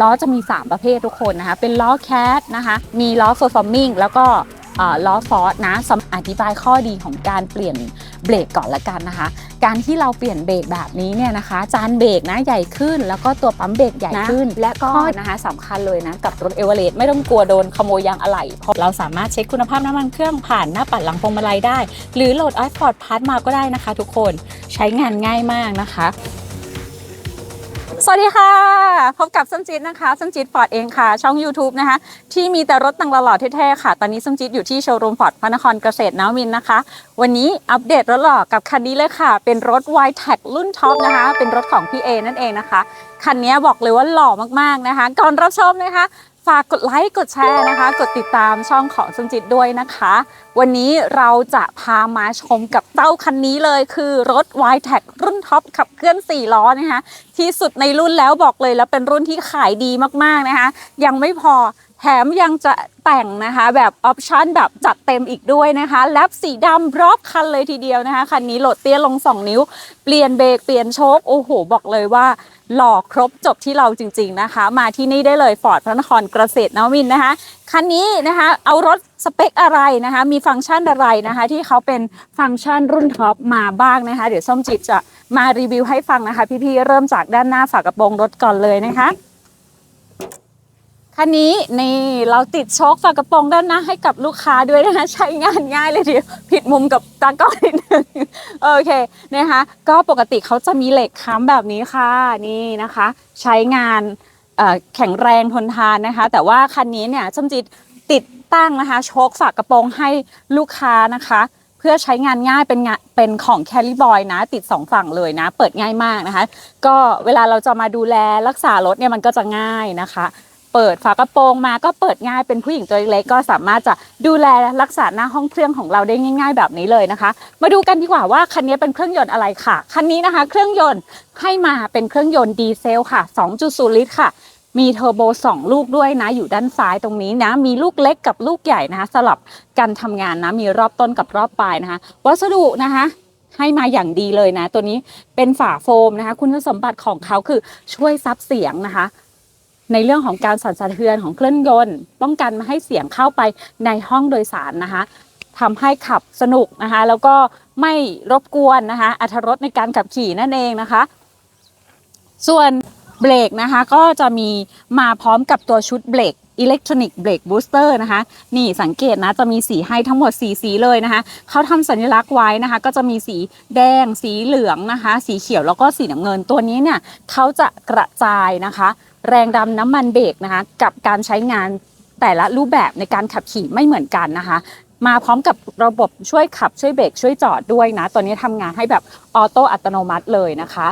ล้อจะมี 3 ประเภททุกคนนะคะ เป็นล้อแคทนะคะ มีล้อเฟอร์ฟอร์มิงแล้วก็เอ่อล้อฟอร์สนะสำอธิบายข้อดีของการเปลี่ยนเบรกก่อนละกันนะคะ การที่เราเปลี่ยนเบรกแบบนี้เนี่ยนะคะ จานเบรกนะใหญ่ขึ้น แล้วก็ตัวปั๊มเบรกใหญ่ขึ้น และก็นะคะสำคัญเลยนะ กับรถเอเวอเรสต์ไม่ต้องกลัวโดนขโมยยางอะไหล่เพราะเราสามารถเช็คคุณภาพน้ำมันเครื่องผ่านหน้าปัดหลังพวงมาลัยได้ หรือโหลด i p o d p a s มาก็ได้นะคะ ทุกคนใช้งานง่ายมากนะคะ สวัสดีค่ะ พบกับส้มจิตนะคะส้มจิตฟอร์ดเองค่ะ ช่อง YouTube นะคะ ที่มีแต่รถตังหล่อๆเท่ๆค่ะ ตอนนี้ส้มจิตอยู่ที่โชว์รูมฟอร์ดพระนครเกษตรนวมินนะคะ วันนี้อัปเดตรถหล่อกับคันนี้เลยค่ะ เป็นรถ y t a c รุ่นท็อปนะคะ เป็นรถของพี่เอนั่นเองนะคะ คันนี้บอกเลยว่าหล่อมากๆนะคะ ก่อนรับชมนะคะ ฝากกดไลค์กดแชร์นะคะ กดติดตามช่องของสมจิตด้วยนะคะ วันนี้เราจะพามาชมกับเต้าคันนี้เลยคือรถ y t e c รุ่นท็อปขับเคลื่อน 4 ล้อนะคะ ที่สุดในรุ่นแล้วบอกเลยแล้วเป็นรุ่นที่ขายดีมากๆนะคะ ยังไม่พอ ถมยังจะแต่งนะคะ แบบออปชั่นแบบจัดเต็มอีกด้วยนะคะแลบสีดำรอบคันเลยทีเดียวนะคะ คันนี้โหลดเตี้ยลง 2 นิ้ว เปลี่ยนเบรกเปลี่ยนโชคโอ้โห บอกเลยว่าหล่อครบจบที่เราจริง ๆนะคะ มาที่นี่ได้เลยฟอร์ดพระนครเกษตรนวมินนะคะ คันนี้นะคะเอารถสเปคอะไรนะคะ มีฟังก์ชันอะไรนะคะ ที่เขาเป็นฟังก์ชันรุ่นท็อปมาบ้างนะคะ เดี๋ยวส้มจิตจะมารีวิวให้ฟังนะคะ พี่ๆเริ่มจากด้านหน้าฝากระโปรงรถก่อนเลยนะคะ คันนี้นี่เราติดโชคฝากระโปรงด้านหน้าให้กับลูกค้าด้วยนะคะใช้งานง่ายเลยทีเดียวผิดมุมกับตากล้องนิดนึงโอเคนะคะก็ปกติเขาจะมีเหล็กค้ำแบบนี้ค่ะนี่นะคะ ใช้งานแข็งแรงทนทานนะคะ แต่ว่าคันนี้เนี่ยชมจิตติดตั้งนะคะโชคฝากระโปรงให้ลูกค้านะคะ เพื่อใช้งานง่ายเป็นงานเป็นของแคลิบอยนะ ติดสองฝั่งเลยนะ เปิดง่ายมากนะคะ ก็เวลาเราจะมาดูแลรักษารถเนี่ยมันก็จะง่ายนะคะ เปิดฝากระโปรงมาก็เปิดง่ายเป็นผู้หญิงตัวเล็กก็สามารถจะดูแลรักษาหน้าห้องเครื่องของเราได้ง่าย ๆ แบบนี้เลยนะคะ มาดูกันดีกว่าว่าคันนี้เป็นเครื่องยนต์อะไรค่ะคันนี้นะคะ เครื่องยนต์ให้มาเป็นเครื่องยนต์ดีเซลค่ะ 2.0 ลิตรค่ะมีเทอร์โบ2 ลูกด้วยนะ อยู่ด้านซ้ายตรงนี้นะ มีลูกเล็กกับลูกใหญ่นะคะสลับกันทำงานนะ มีรอบต้นกับรอบปลายนะคะ วัสดุนะคะ ให้มาอย่างดีเลยนะ ตัวนี้เป็นฝาโฟมนะคะ คุณสมบัติของเขาคือช่วยซับเสียงนะคะ ในเรื่องของการสั่นสะเทือนของเครื่องยนต์ ป้องกันไม่ให้เสียงเข้าไปในห้องโดยสารนะคะทำให้ขับสนุกนะคะ แล้วก็ไม่รบกวนนะคะอัตรสในการขับขี่นั่นเองนะคะ ส่วนเบรกนะคะก็จะมีมาพร้อมกับตัวชุดเบรกอิเล็กทรอนิกส์เบรกบูสเตอร์นะคะ นี่สังเกตนะจะมีสีให้ทั้งหมด 4 สีเลยนะคะ เขาทำสัญลักษณ์ไว้นะคะ ก็จะมีสีแดง สีเหลืองนะคะ สีเขียวแล้วก็สีน้ำเงินตัวนี้เนี่ยเขาจะกระจายนะคะ แรงดันน้ำมันเบรกนะคะกับการใช้งานแต่ละรูปแบบในการขับขี่ไม่เหมือนกันนะคะ มาพร้อมกับระบบช่วยขับช่วยเบรกช่วยจอดด้วยนะตัวนี้ทำงานให้แบบออโต้อัตโนมัติเลยนะคะ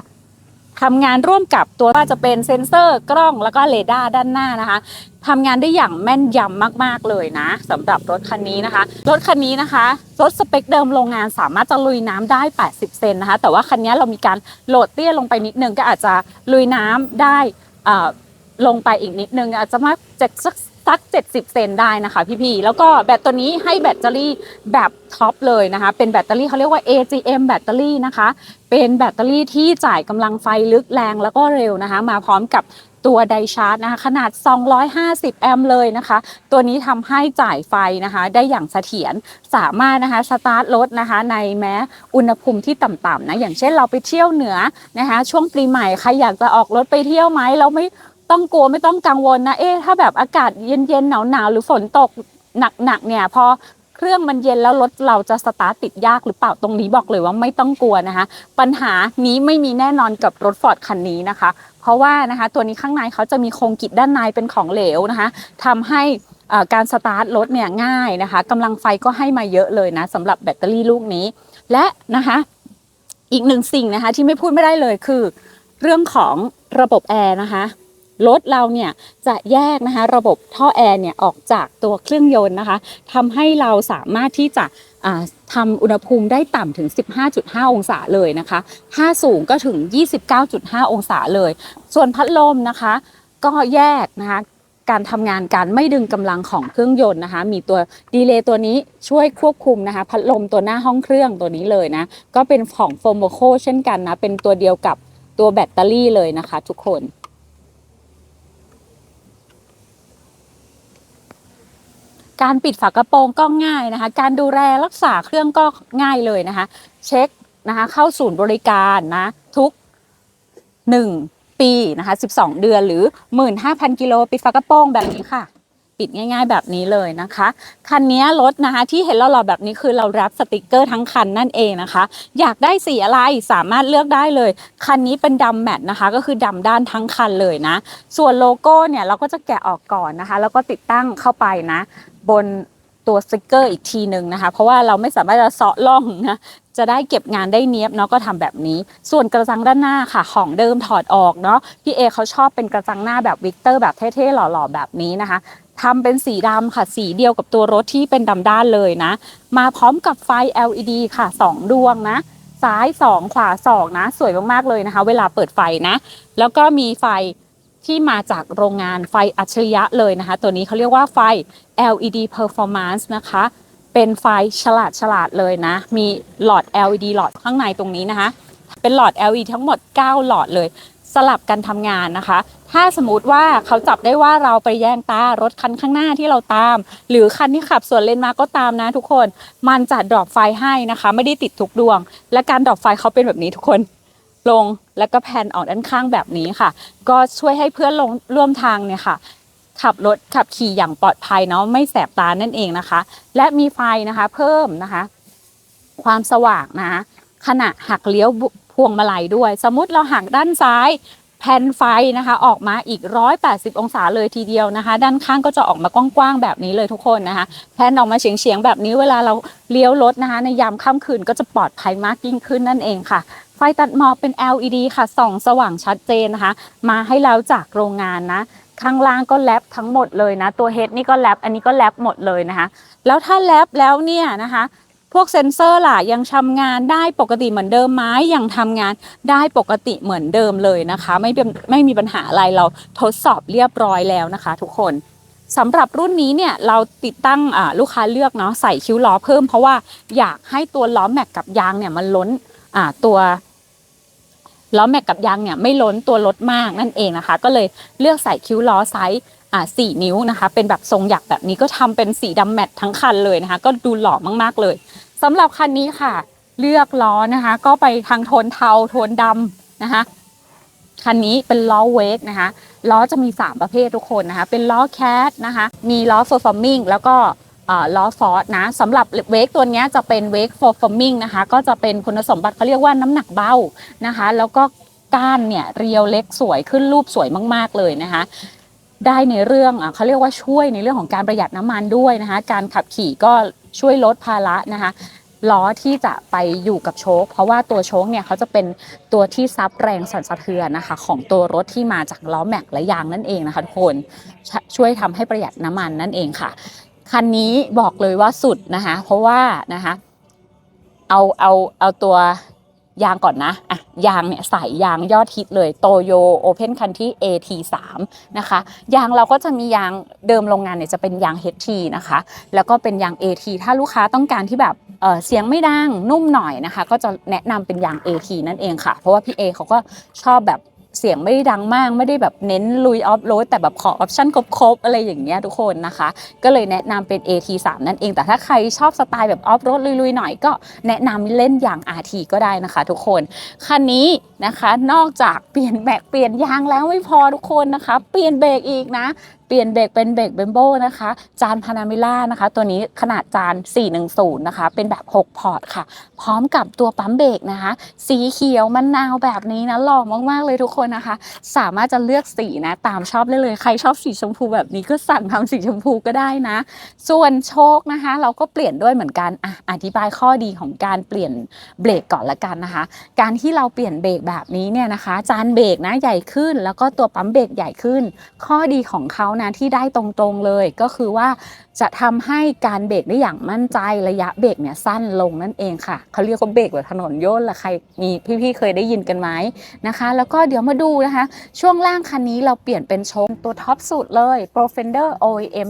ทำงานร่วมกับตัวว่าจะเป็นเซ็นเซอร์กล้องแล้วก็เรดาร์ด้านหน้านะคะทำงานได้อย่างแม่นยำมากๆเลยนะสำหรับรถคันนี้นะคะ รถคันนี้นะคะ รถสเปคเดิมโรงงานสามารถจะลุยน้ำได้ 80 เซนนะคะ แต่ว่าคันนี้เรามีการโหลดเตี้ยลงไปนิดนึงก็อาจจะลุยน้ำได้อ่อ ลงไปอีกนิดนึงอาจจะมาจากสักสัก 70 เซนได้นะคะพี่ๆ แล้วก็แบตตัวนี้ให้แบตเตอรี่แบบท็อปเลยนะคะ เป็นแบตเตอรี่เขาเรียกว่า AGM แบตเตอรี่นะคะ เป็นแบตเตอรี่ที่จ่ายกำลังไฟลึกแรงแล้วก็เร็วนะคะ มาพร้อมกับตัวไดชาร์จนะคะ ขนาด 250 แอมป์เลยนะคะ ตัวนี้ทำให้จ่ายไฟนะคะ ได้อย่างเสถียรสามารถนะคะสตาร์ทรถนะคะ ในแม้อุณหภูมิที่ต่ำๆนะอย่างเช่นเราไปเที่ยวเหนือนะคะ ช่วงปีใหม่ใครอยากจะออกรถไปเที่ยวไหมเราไม่ ต้องกลัวไม่ต้องกังวลนะ เอ๊ะถ้าแบบอากาศเย็นๆหนาวๆหรือฝนตกหนักๆเนี่ยพอเครื่องมันเย็นแล้วรถเราจะสตาร์ทติดยากหรือเปล่าตรงนี้บอกเลยว่าไม่ต้องกลัวนะคะ ปัญหานี้ไม่มีแน่นอนกับรถฟอร์ดคันนี้นะคะ เพราะว่านะคะตัวนี้ข้างในเขาจะมีโครงกิจด้านในเป็นของเหลวนะคะทำให้การสตาร์ทรถเนี่ยง่ายนะคะกำลังไฟก็ให้มาเยอะเลยนะสำหรับแบตเตอรี่ลูกนี้ และนะคะอีกหนึ่งสิ่งนะคะที่ไม่พูดไม่ได้เลยคือ เรื่องของระบบแอร์นะคะ รถเราเนี่ยจะแยกนะคะระบบท่อแอร์เนี่ยออกจากตัวเครื่องยนต์นะคะทำให้เราสามารถที่จะทำอุณหภูมิได้ต่ำถึง 15.5 องศาเลยนะคะ ถ้าสูงก็ถึง 29.5 องศาเลย ส่วนพัดลมนะคะ ก็แยกนะคะการทำงานการไม่ดึงกำลังของเครื่องยนต์นะคะ มีตัวดีเลย์ตัวนี้ช่วยควบคุมนะคะ พัดลมตัวหน้าห้องเครื่องตัวนี้เลยนะ ก็เป็นของโฟมโมโคเช่นกันนะ เป็นตัวเดียวกับตัวแบตเตอรี่เลยนะคะ ทุกคน การปิดฝากระโปรงก็ง่ายนะคะ การดูแลรักษาเครื่องก็ง่ายเลยนะคะ เช็คนะคะเข้าศูนย์บริการนะทุก 1 ปีนะคะ12 เดือนหรือ 15,000 กิโลปิดฝากระโปรงแบบนี้ค่ะ ปิดง่ายๆแบบนี้เลยนะคะ คันนี้รถนะคะที่เห็นเราหล่อแบบนี้คือเราแรปสติกเกอร์ทั้งคันนั่นเองนะคะ อยากได้สีอะไรสามารถเลือกได้เลย คันนี้เป็นดำแมทนะคะ ก็คือดำด้านทั้งคันเลยนะ ส่วนโลโก้เนี่ยเราก็จะแกะออกก่อนนะคะ แล้วก็ติดตั้งเข้าไปนะ บนตัวสติกเกอร์อีกทีหนึ่งนะคะ เพราะว่าเราไม่สามารถจะเซาะล่องนะจะได้เก็บงานได้เนี้ยบเนาะก็ทำแบบนี้ ส่วนกระจังด้านหน้าค่ะ ของเดิมถอดออกเนาะพี่เอเขาชอบเป็นกระจังหน้าแบบวิกเตอร์แบบเท่ๆหล่อๆแบบนี้นะคะทำเป็นสีดำค่ะ สีเดียวกับตัวรถที่เป็นดำด้านเลยนะ มาพร้อมกับไฟ LED ค่ะ 2 ดวงนะ ซ้าย 2 ขวา 2 นะ สวยมากๆเลยนะคะ เวลาเปิดไฟนะ แล้วก็มีไฟ ที่มาจากโรงงานไฟอัจฉริยะเลยนะคะ ตัวนี้เขาเรียกว่าไฟ LED Performance นะคะ เป็นไฟฉลาดฉลาดเลยนะ มีหลอด LED หลอดข้างในตรงนี้นะคะ เป็นหลอด LED ทั้งหมด 9 หลอดเลย สลับกันทำงานนะคะ ถ้าสมมติว่าเขาจับได้ว่าเราไปแย่งตารถคันข้างหน้าที่เราตาม หรือคันที่ขับสวนเลนมาก็ตามนะทุกคน มันจะดรอปไฟให้นะคะ ไม่ได้ติดทุกดวง และการดรอปไฟเขาเป็นแบบนี้ทุกคน ลงแล้วก็แผ่นออกด้านข้างแบบนี้ค่ะ ก็ช่วยให้เพื่อนลงร่วมทางเนี่ยค่ะ ขับรถขับขี่อย่างปลอดภัยเนาะไม่แสบตานั่นเองนะคะ และมีไฟนะคะเพิ่มนะคะ ความสว่างนะคะขณะหักเลี้ยวพวงมาลัยด้วย สมมุติเราหักด้านซ้ายแผ่นไฟนะคะออกมาอีก 180 องศาเลยทีเดียวนะคะ ด้านข้างก็จะออกมากว้างๆแบบนี้เลยทุกคนนะคะแผ่นออกมาเฉียงๆแบบนี้เวลาเราเลี้ยวรถนะคะ ในยามค่ำคืนก็จะปลอดภัยมากยิ่งขึ้นนั่นเองค่ะ ไฟตัดหมอกเป็น LED ค่ะส่องสว่างชัดเจนนะคะ มาให้แล้วจากโรงงานนะ ข้างล่างก็แลบทั้งหมดเลยนะ ตัวเฮดนี่ก็แลบอันนี้ก็แลบหมดเลยนะคะ แล้วถ้าแลบแล้วเนี่ยนะคะ พวกเซ็นเซอร์ล่ะยังทำงานได้ปกติเหมือนเดิมไหมยังทำงานได้ปกติเหมือนเดิมเลยนะคะ ไม่เป็นไม่มีปัญหาอะไรเราทดสอบเรียบร้อยแล้วนะคะ ทุกคนสำหรับรุ่นนี้เนี่ยเราติดตั้งลูกค้าเลือกเนาะใส่คิ้วล้อเพิ่มเพราะว่าอยากให้ตัวล้อแม็กกับยางเนี่ยมันล้น อ่าตัวล้อแม็กกับยางเนี่ยไม่ล้นตัวรถมากนั่นเองนะคะ ก็เลยเลือกใส่คิ้วล้อไซส์อ่าสี่นิ้วนะคะ เป็นแบบทรงหยักแบบนี้ก็ทำเป็นสีดำแมททั้งคันเลยนะคะ ก็ดูหล่อมากๆเลยสำหรับคันนี้ค่ะ เลือกล้อนะคะ ก็ไปทางโทนเทาโทนดำนะคะคันนี้เป็นล้อเวกนะคะล้อจะมี 3 ประเภททุกคนนะคะ เป็นล้อแคทนะคะ มีล้อโฟอร์ฟอร์มิงแล้วก็ ล้อฟอร์ดนะสำหรับเวกตัวนี้จะเป็นเวกโฟร์ฟอร์มิงนะคะก็จะเป็นคุณสมบัติเขาเรียกว่าน้ำหนักเบานะคะ แล้วก็ก้านเนี่ยเรียวเล็กสวยขึ้นรูปสวยมาก ๆ เลยนะคะได้ในเรื่องอเขาเรียกว่าช่วยในเรื่องของการประหยัดน้ำมันด้วยนะคะการขับขี่ก็ช่วยลดภาระนะคะล้อที่จะไปอยู่กับโชคเพราะว่าตัวโชคเนี่ยเขาจะเป็นตัวที่ซับแรงสั่นสะเทือนนะคะของตัวรถที่มาจากล้อแม็กและยางนั่นเองนะคะทุกคนชช่วยทำให้ประหยัดน้ำมันนั่นเองค่ะ คันนี้บอกเลยว่าสุดนะคะ เพราะว่านะคะ เอาเอาเอาตัวยางก่อนนะอะยางเนี่ยใส่ยางยอดฮิตเลยโตโยโอเพนคันที่ AT3 นะคะ ยางเราก็จะมียางเดิมโรงงานเนี่ยจะเป็นยาง HT นะคะ แล้วก็เป็นยาง AT ถ้าลูกค้าต้องการที่แบบเออเสียงไม่ดังนุ่มหน่อยนะคะ ก็จะแนะนำเป็นยาง AT นั่นเองค่ะ เพราะว่าพี่เอเขาก็ชอบแบบ เสียงไม่ได้ดังมากไม่ได้แบบเน้นลุยออฟโรดแต่แบบขอออปชั่นครบๆ อะไรอย่างเงี้ยทุกคนนะคะ ก็เลยแนะนำเป็น AT3 นั่นเอง แต่ถ้าใครชอบสไตล์แบบออฟโรดลุยๆ หน่อยก็แนะนำเล่นยาง RT ก็ได้นะคะ ทุกคน คันนี้นะคะนอกจากเปลี่ยนแบกเปลี่ยนยางแล้วไม่พอทุกคนนะคะ เปลี่ยนเบรกอีกนะ ปลี่ยนเบรกเป็นเบรกเบมโบนะคะ จานพานามิล่านะคะ ตัวนี้ขนาดจาน 410 นะคะ เป็นแบบ 6 พอร์ตค่ะ พร้อมกับตัวปั๊มเบรกนะคะ สีเขียวมะนาวแบบนี้นะหล่อมากๆเลยทุกคนนะคะ สามารถจะเลือกสีนะ ตามชอบได้เลยใครชอบสีชมพูแบบนี้ก็สั่งทำสีชมพูก็ได้นะ ส่วนโชคนะคะ เราก็เปลี่ยนด้วยเหมือนกันอะอธิบายข้อดีของการเปลี่ยนเบรกก่อนละกันนะคะ การที่เราเปลี่ยนเบรกแบบนี้เนี่ยนะคะ จานเบรกนะใหญ่ขึ้น แล้วก็ตัวปั๊มเบรกใหญ่ขึ้น ข้อดีของเขานะที่ได้ตรงๆเลยก็คือว่า จะทำให้การเบรกได้อย่างมั่นใจระยะเบรกเนี่ยสั้นลงนั่นเองค่ะเขาเรียกว่าเบรกแบบถนนโยนละใครมีพี่ๆเคยได้ยินกันไหมนะคะ แล้วก็เดี๋ยวมาดูนะคะ ช่วงล่างคันนี้เราเปลี่ยนเป็นโชคตัวท็อปสุดเลย Profender OEM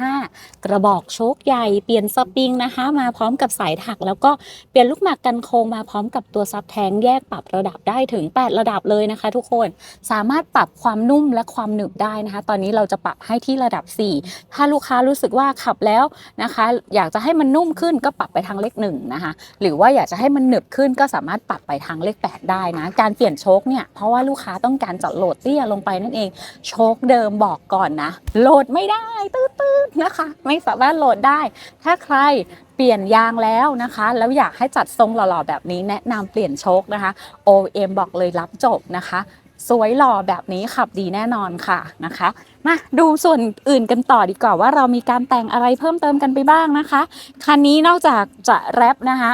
2.5 กระบอกโชคใหญ่เปลี่ยนสปริงนะคะ มาพร้อมกับสายถัก แล้วก็เปลี่ยนลูกหมากกันโค้งมาพร้อมกับตัวซับแทงแยกปรับระดับได้ถึง 8 ระดับเลยนะคะ ทุกคนสามารถปรับความนุ่มและความหนึบได้นะคะ ตอนนี้เราจะปรับให้ที่ระดับ 4 ถ้าลูกค้ารู้สึกว่าขับแล้วนะคะ อยากจะให้มันนุ่มขึ้นก็ปรับไปทางเลขหนึ่งนะคะหรือว่าอยากจะให้มันหนึบขึ้นก็สามารถปรับไปทางเลข 8 ได้นะ การเปลี่ยนโชคเนี่ยเพราะว่าลูกค้าต้องการจะโหลดเตี้ยลงไปนั่นเอง โชคเดิมบอกก่อนนะ โหลดไม่ได้ตื้อๆนะคะ ไม่สามารถโหลดได้ ถ้าใครเปลี่ยนยางแล้วนะคะ แล้วอยากให้จัดทรงหล่อๆแบบนี้แนะนำเปลี่ยนโชคนะคะ OM บอกเลยรับจบนะคะ สวยหล่อแบบนี้ขับดีแน่นอนค่ะนะคะมาดูส่วนอื่นกันต่อดีกว่าว่าเรามีการแต่งอะไรเพิ่มเติมกันไปบ้างนะคะ คันนี้นอกจากจะแรปนะคะ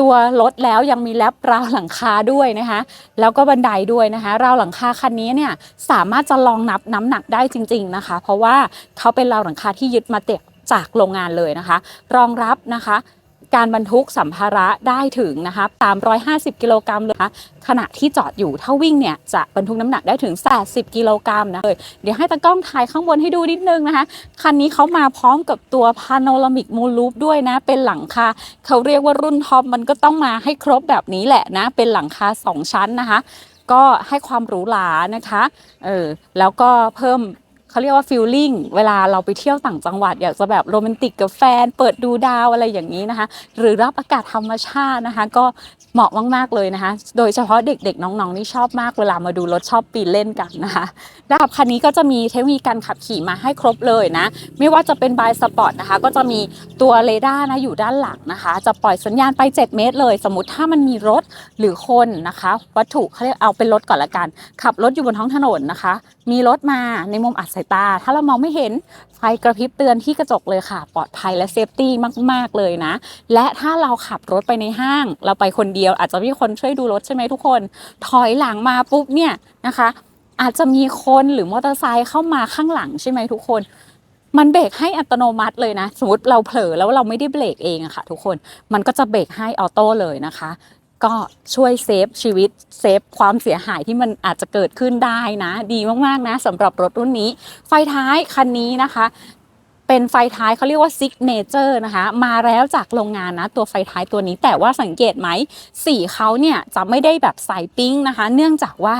ตัวรถแล้วยังมีแรปราวหลังคาด้วยนะคะ แล้วก็บันไดด้วยนะคะ ราวหลังคาคันนี้เนี่ยสามารถจะลองนับน้ำหนักได้จริง ๆนะคะ เพราะว่าเขาเป็นราวหลังคาที่ยึดมาเต็กจากโรงงานเลยนะคะ รองรับนะคะ การบรรทุกสัมภาระได้ถึงนะคะ350 กิโลกรัมเลยนะคะขณะที่จอดอยู่ถ้าวิ่งเนี่ยจะบรรทุกน้ำหนักได้ถึง 80 กิโลกรัมนะเลยเดี๋ยวให้ตากล้องถ่ายข้างบนให้ดูนิดนึงนะคะ คันนี้เขามาพร้อมกับตัวพาโนรามิกมูลูปด้วยนะ เป็นหลังคาเขาเรียกว่ารุ่นท็อปมันก็ต้องมาให้ครบแบบนี้แหละนะ เป็นหลังคา 2 ชั้นนะคะ ก็ให้ความหรูหรานะคะเออแล้วก็เพิ่ม เขาเรียกว่าฟิลลิ่งเวลาเราไปเที่ยวต่างจังหวัด อยากจะแบบโรแมนติกกับแฟน เปิดดูดาวอะไรอย่างนี้นะคะ หรือรับอากาศธรรมชาตินะคะ ก็เหมาะมากๆเลยนะคะ โดยเฉพาะเด็กๆน้องๆนี่ชอบมากเวลามาดูรถชอบปีนเล่นกันนะคะดาบคันนี้ก็จะมีเทคโนโลยีการขับขี่มาให้ครบเลยนะ ไม่ว่าจะเป็นบายสปอร์ตนะคะ ก็จะมีตัวเรดาร์นะอยู่ด้านหลังนะคะ จะปล่อยสัญญาณไป 7 เมตร เลย สมมติถ้ามันมีรถหรือคนนะคะ วัตถุเขาเรียกเอาเป็นรถก่อนละกัน ขับรถอยู่บนท้องถนนนะคะ มีรถมาในมุมอัดสายตา ถ้าเรามองไม่เห็นไฟกระพริบเตือนที่กระจกเลยค่ะ ปลอดภัยและเซฟตี้มากๆเลยนะ และถ้าเราขับรถไปในห้าง เราไปคนเดียว อาจจะมีคนช่วยดูรถใช่ไหมทุกคน ถอยหลังมาปุ๊บเนี่ยนะคะ อาจจะมีคนหรือมอเตอร์ไซค์เข้ามาข้างหลังใช่ไหมทุกคนมันเบรกให้อัตโนมัติเลยนะ สมมติเราเผลอแล้วเราไม่ได้เบรกเองอะค่ะ ทุกคนมันก็จะเบรกให้ออโต้เลยนะคะ ก็ช่วยเซฟชีวิตเซฟความเสียหายที่มันอาจจะเกิดขึ้นได้นะ ดีมากๆนะสำหรับรถรุ่นนี้ ไฟท้ายคันนี้นะคะเป็นไฟท้ายเขาเรียกว่าซิกเนเจอร์นะคะ มาแล้วจากโรงงานนะ ตัวไฟท้ายตัวนี้แต่ว่าสังเกตไหม สีเขาเนี่ยจะไม่ได้แบบใสปิ้งนะคะ เนื่องจากว่า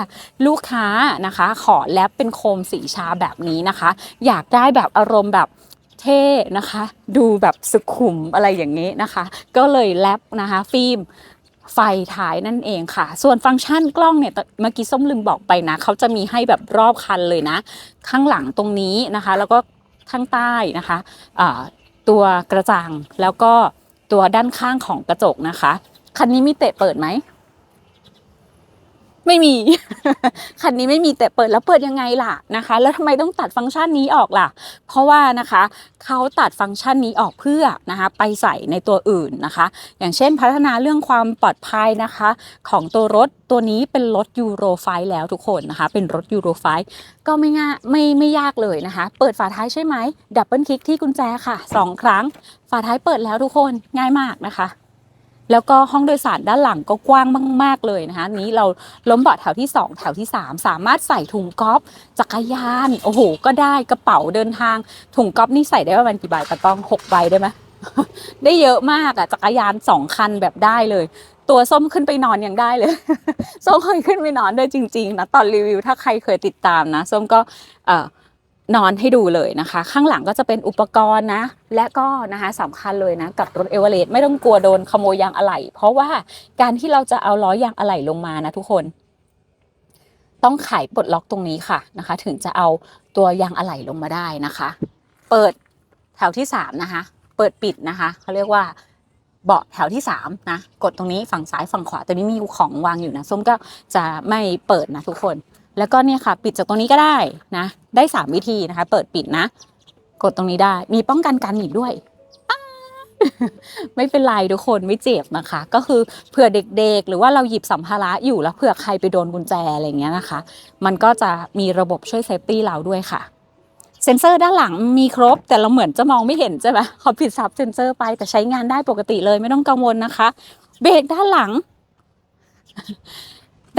ลูกค้านะคะ ขอแลปเป็นโคมสีชาแบบนี้นะคะ อยากได้แบบอารมณ์แบบเท่นะคะ ดูแบบสุขุมอะไรอย่างนี้นะคะ ก็เลยแลปนะคะ ฟิล์ม ไฟท้ายนั่นเองค่ะ ส่วนฟังก์ชันกล้องเนี่ยเมื่อกี้ส้มลืมบอกไปนะเขาจะมีให้แบบรอบคันเลยนะ ข้างหลังตรงนี้นะคะ แล้วก็ข้างใต้นะคะตัวกระจังแล้วก็ตัวด้านข้างของกระจกนะคะ คันนี้มีเตะเปิดไหม ไม่มี คันนี้ไม่มีแต่เปิดแล้วเปิดยังไงล่ะนะคะ แล้วทำไมต้องตัดฟังก์ชันนี้ออกล่ะ เพราะว่านะคะเขาตัดฟังก์ชันนี้ออกเพื่อนะคะไปใส่ในตัวอื่นนะคะ อย่างเช่นพัฒนาเรื่องความปลอดภัยนะคะ ของตัวรถตัวนี้เป็นรถยูโรไฟแล้วทุกคนนะคะ เป็นรถยูโรไฟก็ไม่ง่ายไม่ไม่ยากเลยนะคะ เปิดฝาท้ายใช่ไหมดับเบิลคลิกที่กุญแจค่ะสองครั้ง ฝาท้ายเปิดแล้วทุกคนง่ายมากนะคะ แล้วก็ห้องโดยสารด้านหลังก็กว้างมาก ๆ เลยนะคะ นี้เราล้มเบาะแถวที่ 2 แถวที่ 3 สามารถใส่ถุงก๊อฟจักรยาน โอ้โห ก็ได้กระเป๋าเดินทาง ถุงก๊อฟนี่ใส่ได้ประมาณกี่ใบตะต้องหกใบได้ไหมได้เยอะมากอะจักรยานสองคันแบบได้เลย ตัวส้มขึ้นไปนอนยังได้เลย ส้มเคยขึ้นไปนอนด้วยจริง ๆ นะ ตอนรีวิวถ้าใครเคยติดตามนะ ส้มก็เออ นอนให้ดูเลยนะคะ ข้างหลังก็จะเป็นอุปกรณ์นะ และก็นะคะสำคัญเลยนะ กับรถเอเวอเรสต์ไม่ต้องกลัวโดนขโมยยางอะไหล่เพราะว่าการที่เราจะเอาล้อยางอะไหล่ลงมานะทุกคน ต้องไขปลดล็อกตรงนี้ค่ะนะคะ ถึงจะเอาตัวยางอะไหล่ลงมาได้นะคะ เปิดแถวที่สามนะคะ เปิดปิดนะคะเขาเรียกว่าเบาะแถวที่สามนะกดตรงนี้ฝั่งซ้ายฝั่งขวาตัวนี้มีของวางอยู่นะส้มก็จะไม่เปิดนะทุกคน แล้วก็เนี่ยค่ะปิดจากตรงนี้ก็ได้นะ ได้ 3 วิธีนะคะ เปิดปิดนะ กดตรงนี้ได้มีป้องกันการหนีบด้วยไม่เป็นไรทุกคนไม่เจ็บนะคะ ก็คือเผื่อเด็กๆ หรือว่าเราหยิบสัมภาระอยู่แล้วเผื่อใครไปโดนกุญแจอะไรเงี้ยนะคะ มันก็จะมีระบบช่วยเซฟตี้เราด้วยค่ะ เซนเซอร์ด้านหลังมีครบ แต่เราเหมือนจะมองไม่เห็นใช่ไหมเขาปิดซับเซนเซอร์ไปแต่ใช้งานได้ปกติเลยไม่ต้องกังวลนะคะ เบรกด้านหลัง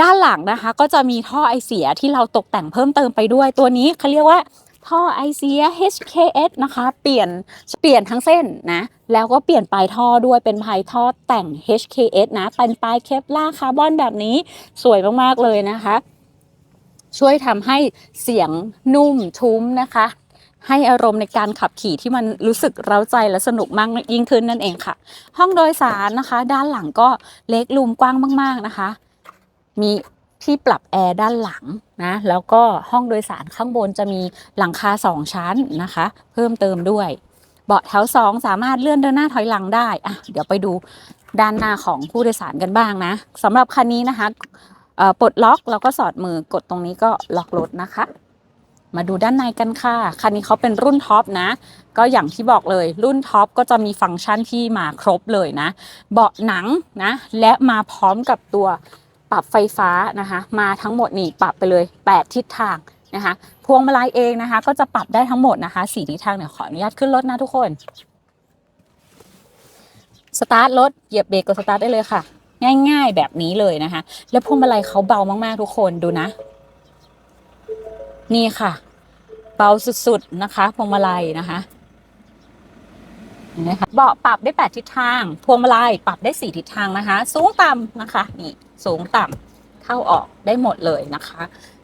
ด้านหลังนะคะ ก็จะมีท่อไอเสียที่เราตกแต่งเพิ่มเติมไปด้วยตัวนี้เขาเรียกว่าท่อไอเสีย HKS นะคะ เปลี่ยนเปลี่ยนทั้งเส้นนะ แล้วก็เปลี่ยนปลายท่อด้วยเป็นปลายท่อแต่ง HKS นะ เป็นปลายเคปลาคาร์บอนแบบนี้สวยมากๆเลยนะคะ ช่วยทำให้เสียงนุ่มทุ้มนะคะ ให้อารมณ์ในการขับขี่ที่มันรู้สึกเร้าใจและสนุกมากยิ่งขึ้นนั่นเองค่ะ ห้องโดยสารนะคะ ด้านหลังก็เล็กลูมกว้างมาก ๆนะคะ มีที่ปรับแอร์ด้านหลังนะแล้วก็ห้องโดยสารข้างบนจะมีหลังคาสองชั้นนะคะ เพิ่มเติมด้วยเบาะแถวสองสามารถเลื่อนเดินหน้าถอยหลังได้อะเดี๋ยวไปดูด้านหน้าของผู้โดยสารกันบ้างนะสำหรับคันนี้นะคะปลดล็อกแล้วก็สอดมือกดตรงนี้ก็ล็อกรถนะคะ มาดูด้านในกันค่ะ คันนี้เขาเป็นรุ่นท็อปนะ ก็อย่างที่บอกเลยรุ่นท็อปก็จะมีฟังก์ชันที่มาครบเลยนะ เบาะหนังนะ และมาพร้อมกับตัว ปรับไฟฟ้านะคะ มาทั้งหมดนี่ปรับไปเลย 8 ทิศทางนะคะ พวงมาลัยเองนะคะ ก็จะปรับได้ทั้งหมดนะคะสี่ทิศทางเดี๋ยขออนุญาตขึ้นรถนะทุกคน สตาร์ทรถเหยียบเบรกกดสตาร์ทได้เลยค่ะ ง่ายๆแบบนี้เลยนะคะ แล้วพวงมาลัยเขาเบามากๆทุกคนดูนะ นี่ค่ะ เบาสุดๆนะคะพวงมาลัยนะคะนะคะเบาะปรับได้ 8 ทิศทาง พวงมาลัยปรับได้ 4 ทิศทางนะคะ สูงต่ำนะคะ นี่ สูงต่ำเข้าออกได้หมดเลยนะคะ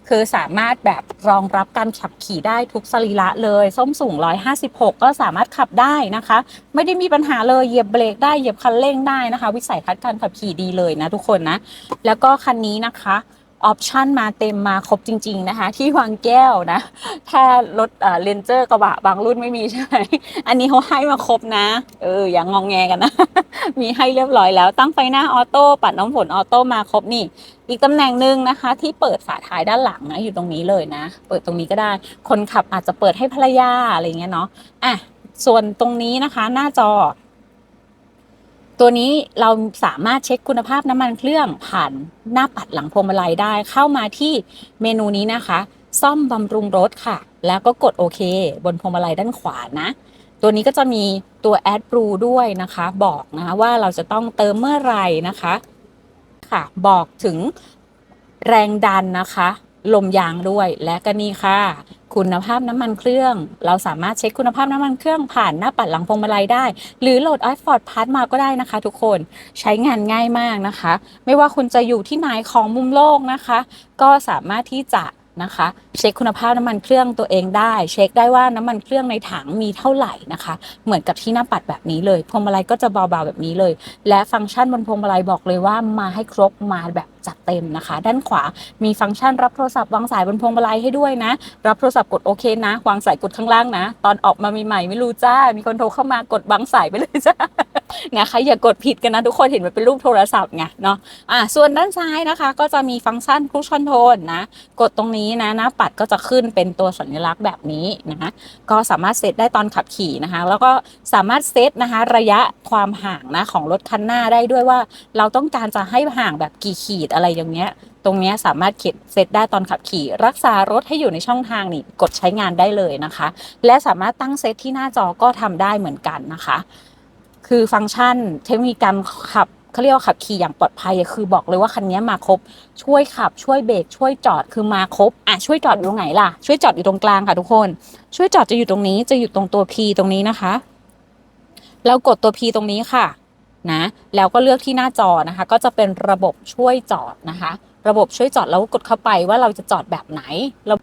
คือสามารถแบบรองรับการขับขี่ได้ทุกสรีระเลย ส้มสูง 156 ก็สามารถขับได้นะคะ ไม่ได้มีปัญหาเลยเหยียบเบรกได้เหยียบคันเร่งได้นะคะ วิสัยทัศน์การขับขี่ดีเลยนะทุกคนนะ แล้วก็คันนี้นะคะ ออปชันมาเต็มมาครบจริง ๆนะคะ ที่วางแก้วนะ ถ้ารถเลนเจอร์กระบะบางรุ่นไม่มีใช่ไหมอันนี้เขาให้มาครบนะ เออ อย่างงองแงกันนะ มีให้เรียบร้อยแล้วตั้งไฟหน้าออโต้ปัดน้ำฝนออโต้มาครบนี่ อีกตำแหน่งหนึ่งนะคะ ที่เปิดฝาท้ายด้านหลังนะอยู่ตรงนี้เลยนะ เปิดตรงนี้ก็ได้ คนขับอาจจะเปิดให้ภรรยาอะไรเงี้ยเนาะอะส่วนตรงนี้นะคะ หน้าจอ ตัวนี้เราสามารถเช็คคุณภาพน้ำมันเครื่องผ่านหน้าปัดหลังพวงมาลัยได้ เข้ามาที่เมนูนี้นะคะ ซ่อมบำรุงรถค่ะ แล้วก็กดโอเค บนพวงมาลัยด้านขวานะ ตัวนี้ก็จะมีตัว Add b l u e ด้วยนะคะ บอกนะคะว่าเราจะต้องเติมเมื่อไหร่นะคะ ค่ะ บอกถึงแรงดันนะคะ ลมยางด้วย และก็นี่ค่ะ คุณภาพน้ำมันเครื่อง เราสามารถเช็คคุณภาพน้ำมันเครื่องผ่านหน้าปัดหลังพวงมาลัยได้ หรือโหลด i f o r d Pass มาก็ได้นะคะ ทุกคนใช้งานง่ายมากนะคะ ไม่ว่าคุณจะอยู่ที่ไหนของมุมโลกนะคะ ก็สามารถที่จะ นะคะ เช็คคุณภาพน้ำมันเครื่องตัวเองได้ เช็คได้ว่าน้ำมันเครื่องในถังมีเท่าไหร่นะคะ เหมือนกับที่หน้าปัดแบบนี้เลยพวงมาลัยก็จะเบาๆแบบนี้เลย และฟังก์ชันบนพวงมาลัยบอกเลยว่ามาให้ครบมาแบบจัดเต็มนะคะ ด้านขวามีฟังก์ชันรับโทรศัพท์วางสายบนพวงมาลัยให้ด้วยนะ รับโทรศัพท์กดโอเคนะ วางสายกดข้างล่างนะ ตอนออกมาใหม่ๆไม่รู้จ้า มีคนโทรเข้ามากดบังสายไปเลยจ้า นะคะอย่ากดผิดกันนะทุกคนเห็นมันเป็นรูปโทรศัพท์ไงเนาะอะส่วนด้านซ้ายนะคะ ก็จะมีฟังก์ชันค u ชอนโทนนะ กดตรงนี้นะหน้าปัดก็จะขึ้นเป็นตัวสัญลักษณ์แบบนี้นะคะก็สามารถเซตได้ตอนขับขี่นะคะ แล้วก็สามารถเซตนะคะ ระยะความห่างนะของรถคันหน้าได้ด้วยว่า เราต้องการจะให้ห่างแบบกี่ขีดอะไรอย่างเงี้ยตรงเนี้ยสามารถเข็ดเซตได้ตอนขับขี่ รักษารถให้อยู่ในช่องทางนี่กดใช้งานได้เลยนะคะ และสามารถตั้งเซตที่หน้าจอก็ทำได้เหมือนกันนะคะ คือฟังก์ชันเทคโนโลยีการขับเขาเรียกว่าขับขี่อย่างปลอดภัยคือบอกเลยว่าคันนี้มาครบ ช่วยขับช่วยเบรกช่วยจอดคือมาครบอะช่วยจอดอยู่ตรงไหนล่ะ ช่วยจอดอยู่ตรงกลางค่ะทุกคน ช่วยจอดจะอยู่ตรงนี้จะอยู่ตรงตัว P ตรงนี้นะคะแล้วกดตัว P ตรงนี้ค่ะนะแล้วก็เลือกที่หน้าจอนะคะ ก็จะเป็นระบบช่วยจอดนะคะ ระบบช่วยจอดแล้วกดเข้าไปว่าเราจะจอดแบบไหนเรา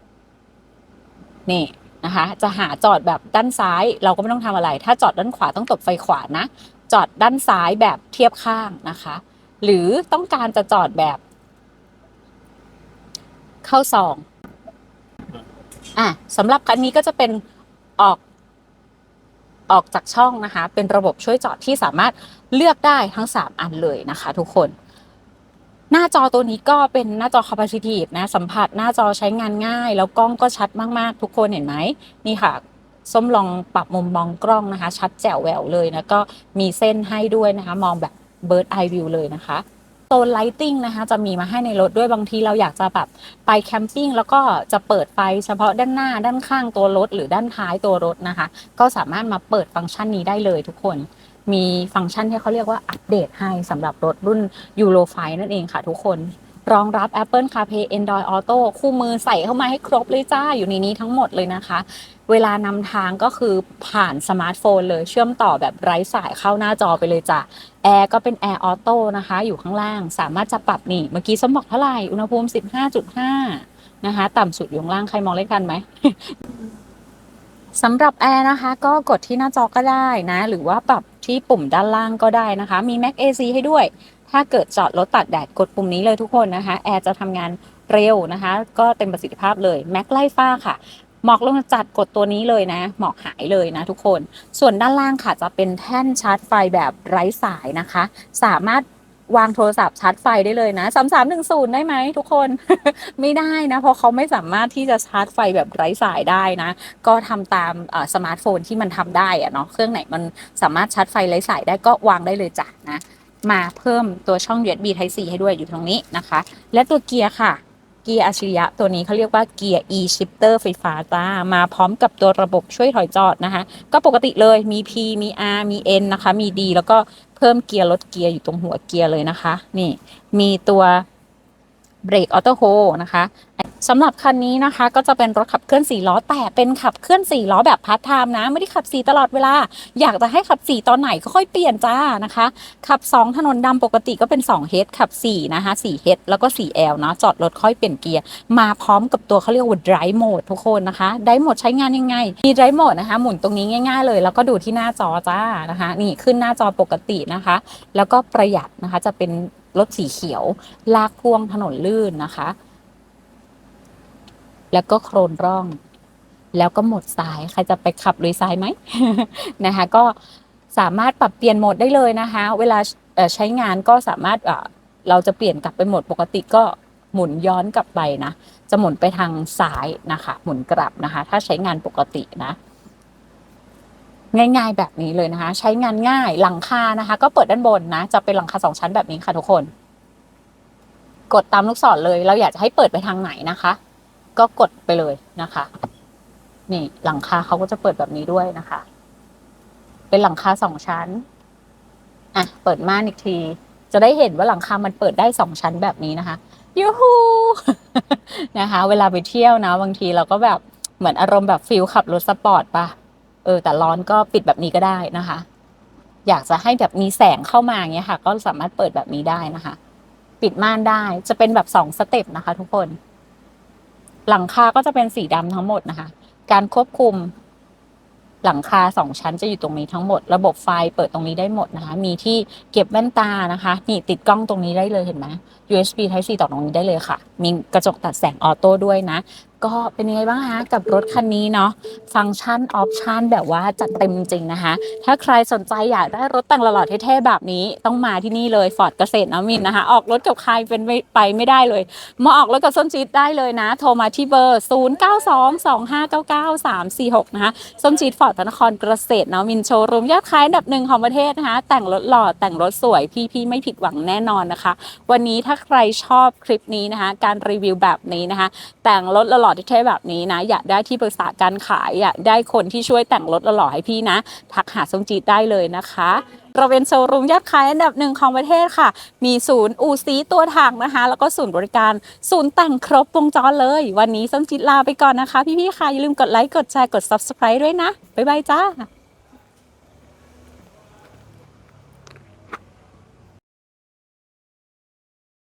นี่ นะคะ จะหาจอดแบบด้านซ้ายเราก็ไม่ต้องทำอะไร ถ้าจอดด้านขวาต้องตบไฟขวานะ จอดด้านซ้ายแบบเทียบข้างนะคะ หรือต้องการจะจอดแบบ เข้าซองอะสำหรับคันนี้ก็จะเป็นออกออกจากช่องนะคะ เป็นระบบช่วยจอดที่สามารถเลือกได้ทั้ง 3 อันเลยนะคะ ทุกคน หน้าจอตัวนี้ก็เป็นหน้าจอ capacitive นะสัมผัสหน้าจอใช้งานง่าย แล้วกล้องก็ชัดมากๆ ทุกคนเห็นไหมนี่ค่ะ ส้มลองปรับมุมมองกล้องนะคะ ชัดแจ๋วแหววเลยนะก็มีเส้นให้ด้วยนะคะ มองแบบ bird eye view เลยนะคะโซนไลติงนะคะจะมีมาให้ในรถด้วยบางทีเราอยากจะแบบไปแคมปิ้งแล้วก็จะเปิดไฟเฉพาะด้านหน้าด้านข้างตัวรถ หรือด้านท้ายตัวรถนะคะ ก็สามารถมาเปิดฟังก์ชันนี้ได้เลยทุกคน มีฟังก์ชันที่เขาเรียกว่าอัปเดตให้สำหรับรถรุ่น Euro 5นั่นเองค่ะทุกคน รองรับ Apple CarPlay Android Auto คู่มือใส่เข้ามาให้ครบเลยจ้าอยู่ในนี้ทั้งหมดเลยนะคะ เวลานำทางก็คือผ่านสมาร์ทโฟนเลยเชื่อมต่อแบบไร้สายเข้าหน้าจอไปเลยจ้ะแอร์ก็เป็นแอร์ออโต้นะคะ อยู่ข้างล่างสามารถจะปรับนี่ เมื่อกี้สมบอกเท่าไหร่ อุณหภูมิ 15.5 นะคะ ต่ำสุดอยู่ข้างล่างใครมองเลขทันไหมสำหรับแอร์นะคะ ก็กดที่หน้าจอก็ได้นะ หรือว่าปรับ ที่ปุ่มด้านล่างก็ได้นะคะ มี Mac AC ให้ด้วย ถ้าเกิดจอดรถตัดแดดกดปุ่มนี้เลยทุกคนนะคะ แอร์จะทำงานเร็วนะคะ ก็เต็มประสิทธิภาพเลย Mac ไล่ฟ้าค่ะหมอกลงจัดกดตัวนี้เลยนะ หมอกหายเลยนะทุกคน ส่วนด้านล่างค่ะจะเป็นแท่นชาร์จไฟแบบไร้สายนะคะ สามารถ วางโทรศัพท์ชาร์จไฟได้เลยนะสามสามหนึ่งศูนย์ได้ไหมทุกคน ไม่ได้นะ เพราะเขาไม่สามารถที่จะชาร์จไฟแบบไร้สายได้นะ ก็ทำตามสมาร์ทโฟนที่มันทำได้อะเนาะเครื่องไหนมันสามารถชาร์จไฟไร้สายได้ก็วางได้เลยจ้ะนะ มาเพิ่มตัวช่อง USB Type C ให้ด้วยอยู่ตรงนี้นะคะ และตัวเกียร์ค่ะ เกียร์อัจฉริยะตัวนี้เขาเรียกว่าเกียร์ e shifter ไฟฟ้าจ้ามาพร้อมกับตัวระบบช่วยถอยจอดนะคะ ก็ปกติเลยมี P มี R มี N นะคะ มี D แล้วก็เพิ่มเกียร์ลดเกียร์อยู่ตรงหัวเกียร์เลยนะคะ นี่ มีตัว เบรกออโต้โฮนะคะสำหรับคันนี้นะคะก็จะเป็นรถขับเคลื่อน4ล้อแต่เป็นขับเคลื่อน4ล้อแบบพาร์ทไทม์นะ ไม่ได้ขับ4ตลอดเวลา อยากจะให้ขับ4ตอนไหนก็ค่อยเปลี่ยนจ้านะคะ ขับ 2 ถนนดำปกติก็เป็น2 h ขับ4นะคะ4 h แล้วก็ 4L เนาะจอดรถค่อยเปลี่ยนเกียร์ มาพร้อมกับตัวเขาเรียกว่า drive mode ทุกคนนะคะ drive mode ใช้งานยังไง มี drive mode นะคะ หมุนตรงนี้ง่าย ๆ เลย แล้วก็ดูที่หน้าจอจ้านะคะ นี่ขึ้นหน้าจอปกตินะคะ แล้วก็ประหยัดนะคะจะเป็น รถสีเขียว ลากพ่วงถนนลื่นนะคะ แล้วก็โครนร่อง แล้วก็หมดซ้ายใครจะไปขับลุยซ้ายไหมนะคะ ก็สามารถปรับเปลี่ยนโหมดได้เลยนะคะ เวลาใช้งานก็สามารถเราจะเปลี่ยนกลับไปโหมดปกติก็หมุนย้อนกลับไปนะ จะหมุนไปทางซ้ายนะคะ หมุนกลับนะคะ ถ้าใช้งานปกตินะ ง่ายๆ แบบนี้เลยนะคะ ใช้งานง่ายหลังคานะคะ ก็เปิดด้านบนนะ จะเป็นหลังคาสองชั้นแบบนี้ค่ะทุกคน กดตามลูกศรเลย เราอยากจะให้เปิดไปทางไหนนะคะ ก็กดไปเลยนะคะ นี่หลังคาเขาก็จะเปิดแบบนี้ด้วยนะคะ เป็นหลังคาสองชั้นอะเปิดม่านอีกที จะได้เห็นว่าหลังคามันเปิดได้สองชั้นแบบนี้นะคะยูฮูนะคะ เวลาไปเที่ยวนะ บางทีเราก็แบบเหมือนอารมณ์แบบฟิลขับรถสปอร์ตปะ เออแต่ร้อนก็ปิดแบบนี้ก็ได้นะคะ อยากจะให้แบบมีแสงเข้ามาอย่างเงี้ยค่ะ ก็สามารถเปิดแบบนี้ได้นะคะ ปิดม่านได้จะเป็นแบบสองสเต็ปนะคะ ทุกคน หลังคาก็จะเป็นสีดำทั้งหมดนะคะ การควบคุม หลังคาสองชั้นจะอยู่ตรงนี้ทั้งหมด ระบบไฟเปิดตรงนี้ได้หมดนะคะ มีที่เก็บแว่นตานะคะนี่ติดกล้องตรงนี้ได้เลยเห็นไหม USB Type C ต่อตรงนี้ได้เลยค่ะ มีกระจกตัดแสงออโต้ด้วยนะ ก็เป็นยังไงบ้างคะกับรถคันนี้เนาะฟังก์ชันออปชันแบบว่าจัดเต็มจริงนะคะ ถ้าใครสนใจอยากได้รถแต่งหล่อๆเท่ๆแบบนี้ต้องมาที่นี่เลยฟอร์ดเกษตรนวมินนะคะ ออกรถกับใครเป็นไปไม่ได้เลย มาออกรถกับส้มจีดได้เลยนะ โทรมาที่เบอร์ 0922599346 นะคะ ส้มจีดฟอร์ดพระนครเกษตรนวมินโชว์รูมยอดขายอันดับหนึ่งของประเทศนะคะ แต่งรถหล่อแต่งรถสวยพี่ๆไม่ผิดหวังแน่นอนนะคะ วันนี้ถ้าใครชอบคลิปนี้นะคะ การรีวิวแบบนี้นะคะ แต่งรถหล่อๆเท่แบบนี้นะ อยากได้ที่ปรึกษาการขายอยากได้คนที่ช่วยแต่งรถหล่อให้พี่นะ ทักหาส้มจี๊ดได้เลยนะคะเราเป็นโชว์รูมยอดขายอันดับหนึ่งของประเทศค่ะ มีศูนย์อูซีตัวถังนะคะ แล้วก็ศูนย์บริการศูนย์แต่งครบวงจรเลย วันนี้ส้มจิตลาไปก่อนนะคะ พี่ๆค่ะอย่าลืมกดไลค์กดแชร์กด subscribe ด้วยนะ บ๊ายบายจ้า